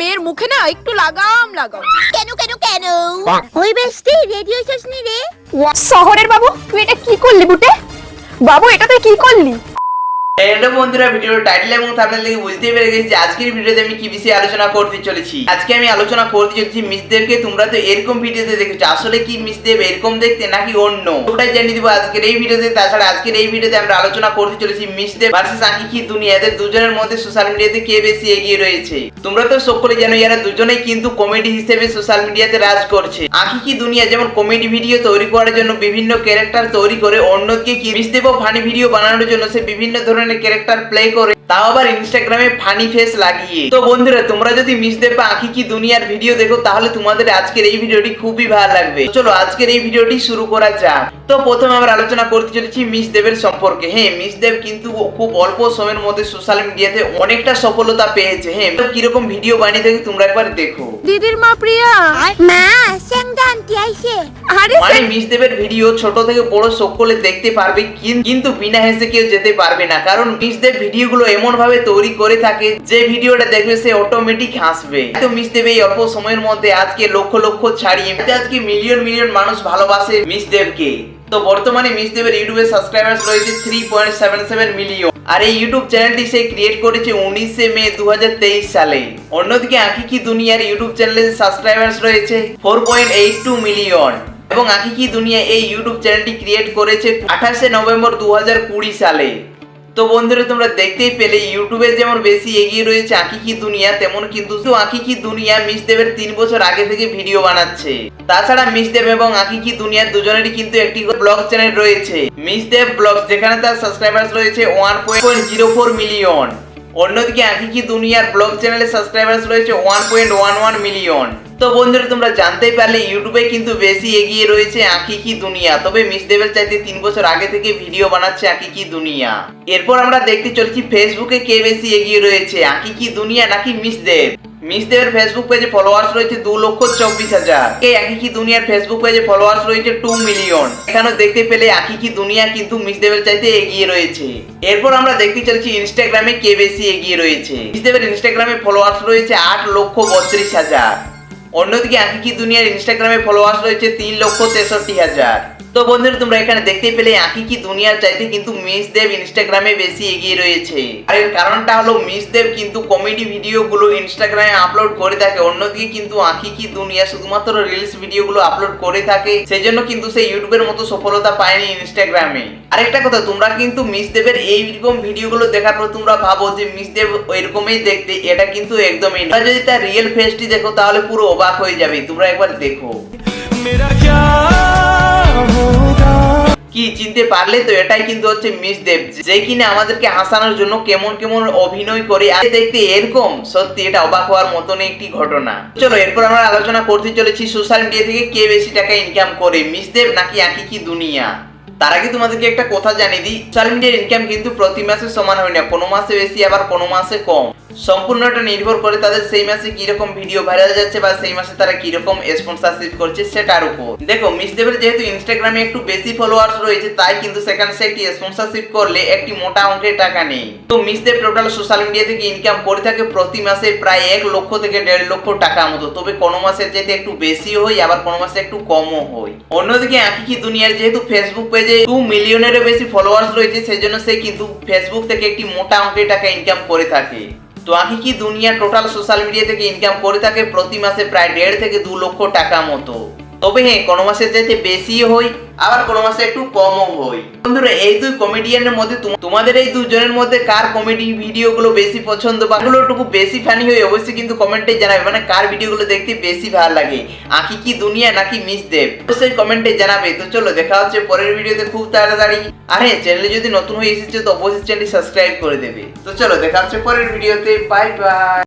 মেয়ের মুখে না একটু লাগাম লাগাম। কেন কেন কেন? ওই বেস্টি রেডিও শেষ নি রে। শহরের বাবু তুই এটা কি করলি বুটে? বাবু এটা তুই কি করলি? হ্যালো বন্ধুরা, ভিডিওর টাইটেল এবং থাম্বনেল দেখে বুঝতেই পেরে গেছি যে আজকের ভিডিওতে আমি কি বিষয়ে আলোচনা করতে চলেছি। আজকে আমি আলোচনা করতে চলেছি মিসদেবকে তোমরা তো এরকম ভিডিওতে দেখেছ। আসলে কি মিসদেব এরকম দেখতে নাকি অন্য? ওটাই জানিয়ে দিব আজকের এই ভিডিওতে তাছাড়া আজকের এই ভিডিওতে আমরা আলোচনা করতে চলেছি মিসদেব ভার্সেস আঁকি কি দুনিয়া এদের দুজনের মধ্যে সোশ্যাল মিডিয়াতে কে বেশি এগিয়ে রয়েছে? তোমরা তো সকলে জানো, এরা দুজনেই কিন্তু কমেডি হিসেবে সোশ্যাল মিডিয়াতে রাজ করছে। আঁকি কি দুনিয়া যেমন কমেডি ভিডিও তৈরি করার জন্য বিভিন্ন ক্যারেক্টার তৈরি করে অন্যদিকে কি মিসদেব ফানি ভিডিও বানানোর জন্য সে বিভিন্ন ধরনের ক্যারেক্টার প্লে করে তাও আবার ইনস্টাগ্রামে ফানি ফেস লাগিয়ে। তো বন্ধুরা তোমরা যদি মিসদেব বা আঁকি কি দুনিয়ার ভিডিও দেখো তাহলে তোমাদের আজকের এই ভিডিওটি খুবই ভালো লাগবে। চলো আজকের এই ভিডিওটি শুরু করা যাক। তো প্রথমে আমরা আলোচনা করতে চলেছি মিস দেবের সম্পর্কে। হ্যাঁ মিস দেব কিন্তু খুব অল্প সময়ের মধ্যে সোশ্যাল মিডিয়াতে অনেকটা সফলতা পেয়েছে। হ্যাঁ তো কীরকম ভিডিও বানিয়ে থাকে তোমরা একবার দেখো। দিদির মা প্রিয়া। মা সেংদা আন্টি আইছে। আরে মানে মিস দেবের ভিডিও ছোট থেকে বড় সকলে দেখতে পারবে কিন্তু বিনা হেসে কেউ যেতে পারবে না। কারণ মিস দেব ভিডিওগুলো এমন ভাবে তৈরি করে থাকে, যে ভিডিওটা দেখবে সে অটোমেটিক হাসবে। তো মিস দেব এই অল্প সময়ের মধ্যে আজকে লক্ষ লক্ষ ছাড়িয়ে আজকে মিলিয়ন মিলিয়ন মানুষ ভালোবাসে মিস দেবকে। তো বর্তমানে মিস দেবের ইউটিউবে সাবস্ক্রাইবার্স রয়েছে three point seven seven million আর এই ইউটিউব চ্যানেলটি সে ক্রিয়েট করেছে উনিশে মে দু হাজার তেইশ সালে। অন্যদিকে আঁকি কি দুনিয়ার ইউটিউব চ্যানেলে সাবস্ক্রাইবার্স রয়েছে four point eight two million এবং আঁকি কি দুনিয়া এই ইউটিউব চ্যানেলটি ক্রিয়েট করেছে আঠাশে নভেম্বর দু হাজার কুড়ি সালে। তো বন্ধুরা, তোমরা দেখতেই পেলে, ইউটিউবে যেমন বেশি এগিয়ে রয়েছে আঁকি কি দুনিয়া, তেমন কিন্তু আঁকি কি দুনিয়া মিস দেবের তিন বছর আগে থেকে ভিডিও বানাচ্ছে। তাছাড়া মিস দেব এবং আঁকি কি দুনিয়া দুজনেরই কিন্তু একটি ব্লগ চ্যানেল রয়েছে। মিস দেব ব্লগ, যেখানে তার সাবস্ক্রাইবার্স রয়েছে one point zero four million অন্যদিকে আঁকি কি দুনিয়ার ব্লগ চ্যানেলে সাবস্ক্রাইবার্স রয়েছে one point one one million তো বন্ধুরা, তোমরা জানতেই পারলে ইউটিউবে কিন্তু বেশি এগিয়ে রয়েছে আঁকি কি দুনিয়া। তবে মিস দেবের চাইতে তিন বছর আগে থেকে ভিডিও বানাচ্ছে আঁকি কি দুনিয়া। এরপর আমরা দেখতে চলেছি ফেসবুকে কে বেশি এগিয়ে রয়েছে আঁকি কি দুনিয়া নাকি মিস দেব? মিস দেবের ফেসবুক পেজে ফলোয়ার্স রয়েছে দু লক্ষ চব্বিশ হাজার। আঁকি কি দুনিয়ার ফেসবুক পেজে ফলোয়ার্স রয়েছে টু মিলিয়ন এখানে দেখতে পেলে আঁকি কি দুনিয়া, কিন্তু মিস দেবের চাইতে এগিয়ে রয়েছে। এরপর আমরা দেখতে চলেছি ইনস্টাগ্রামে কে বেশি এগিয়ে রয়েছে। মিস দেবের ইনস্টাগ্রামে ফলোয়ার্স রয়েছে আট লক্ষ বত্রিশ হাজার। অন্যদিকে আঁকি কি দুনিয়ার ইনস্টাগ্রামে ফলোয়ার্স রয়েছে তিন লক্ষ তেষট্টি হাজার। তো বন্ধুরা, তোমরা এখানে দেখতে পেলে আঁকি কি দুনিয়ার চাইতে কিন্তু মিস দেব ইনস্টাগ্রামে বেশি এগিয়ে রয়েছে। আর এর কারণটা হলো মিস দেব কিন্তু কমেডি ভিডিওগুলো ইনস্টাগ্রামে আপলোড করে থাকে, অন্যদিকে কিন্তু আঁকি কি দুনিয়া শুধুমাত্র রিলস ভিডিওগুলো আপলোড করে থাকে সেই জন্য কিন্তু সে ইউটিউবের মতো সফলতা পায়নি ইনস্টাগ্রামে। আরেকটা কথা, তোমরা কিন্তু মিস দেবের এইরকম ভিডিওগুলো দেখার পর তোমরা ভাবো যে মিস দেব ওইরকমই দেখতে, এটা কিন্তু একদমই না। যদি তার রিয়েল ফেসটি দেখো, তাহলে পুরো অবাক হয়ে যাবে। তোমরা একবার দেখো। মেরা চিনতে পারলে তো এটাই কিন্তু হচ্ছে মিস দেব, যে কিনা আমাদেরকে হাসানোর জন্য কেমন কেমন অভিনয় করে আর দেখতে এরকম, সত্যি এটা অবাক হওয়ার মতন একটি ঘটনা। চলো, এরপর আমরা আলোচনা করতে চলেছি সোশ্যাল মিডিয়া থেকে কে বেশি টাকা ইনকাম করে, মিস দেব নাকি আঁকি কি দুনিয়া? তার আগে তোমাদেরকে একটা কথা জানিয়ে দিই সোশ্যাল মিডিয়ার ইনকাম কিন্তু প্রতি মাসে সমান হয় না, কোনো মাসে বেশি আবার কোনো মাসে কম। সম্পূর্ণটা নির্ভর করে তাদের সেই মাসে কীরকম ভিডিও ভাইরাল যাচ্ছে বা সেই মাসে তারা কীরকম স্পন্সরশিপ করছে সেটার উপর। দেখো মিস দেবের যেহেতু ইনস্টাগ্রামে একটু বেশি ফলোয়ার্স রয়েছে, তাই কিন্তু সেখানে সে একটি স্পন্সরশিপ করলে একটি মোটা অঙ্কের টাকা নেই। তো miss Dev total social media থেকে ইনকাম করে থাকে প্রতি মাসে প্রায় এক লক্ষ থেকে দেড় লক্ষ টাকা মতো। তবে কোনো মাসে যেতে একটু বেশি হয়, আবার কোনো মাসে একটু কমও হয়। অন্যদিকে আঁকি কি দুনিয়ার যেহেতু ফেসবুক পেজে টু মিলিয়নেরও বেশি ফলোয়ার্স রয়েছে সেই জন্য সে কিন্তু ফেসবুক থেকে একটি মোটা অঙ্কের টাকা ইনকাম করে থাকে। তো আমি কি দুনিয়া টোটাল সোশ্যাল মিডিয়া থেকে ইনকাম করে থাকে? প্রতি মাসে প্রায় দেড় থেকে দু লক্ষ টাকা মতো। তবে হ্যাঁ কোনো মাসে চাইতে বেশি হই, আবার কোনো মাসে একটু কমও হই। বন্ধুরা, এই দুই কমেডিয়ানের মধ্যে তোম- তোমাদের এই দুজনের মধ্যে কার কমেডি ভিডিওগুলো বেশি পছন্দ বা একটু বেশি ফানি হয় অবশ্যই কিন্তু কমেন্টে জানাবে মানে কার ভিডিওগুলো দেখতে বেশি ভালো লাগে, আঁকি কি দুনিয়া নাকি মিস দেব? অবশ্যই কমেন্টে জানাবে। তো চলো, দেখা হচ্ছে পরের ভিডিওতে খুব তাড়াতাড়ি। আর হ্যাঁ চ্যানেলে যদি নতুন হয়ে এসেছে, তো অবশ্যই চ্যানেলটি সাবস্ক্রাইব করে দেবে। তো চলো, দেখা হচ্ছে পরের ভিডিওতে বাই বাই